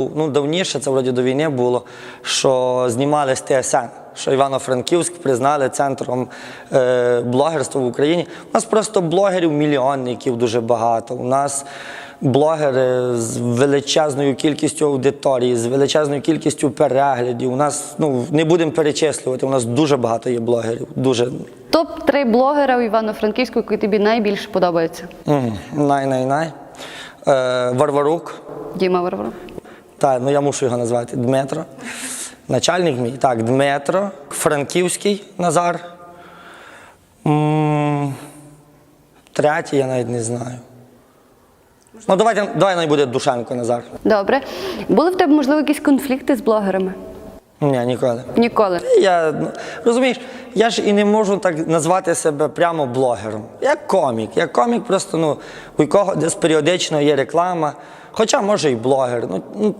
Ну, давніше, це вроді до війни було, що знімали з ТСН, що Івано-Франківськ признали центром е, блогерства в Україні. У нас просто блогерів мільйонників дуже багато. У нас блогери з величезною кількістю аудиторії, з величезною кількістю переглядів. У нас ну не будемо перечислювати. У нас дуже багато є блогерів. Дуже Топ 3 блогера у Івано-Франківську, які тобі найбільше подобаються. най-най-най. Е, Варварук. Діма Варваров. Так, ну я мушу його назвати Дмитро. Начальник мій. Так, Дмитро, Франківський Назар. Третій я навіть не знаю. Ну, давайте, давай не буде Душенко Назар. Добре. Були в тебе, можливо, якісь конфлікти з блогерами? Ні, ніколи. Ніколи. Я, ну, розумієш, я ж і не можу так назвати себе прямо блогером. Я комік. Я комік просто, ну, у кого десь періодично є реклама. Хоча може і блогер. Ну, ну,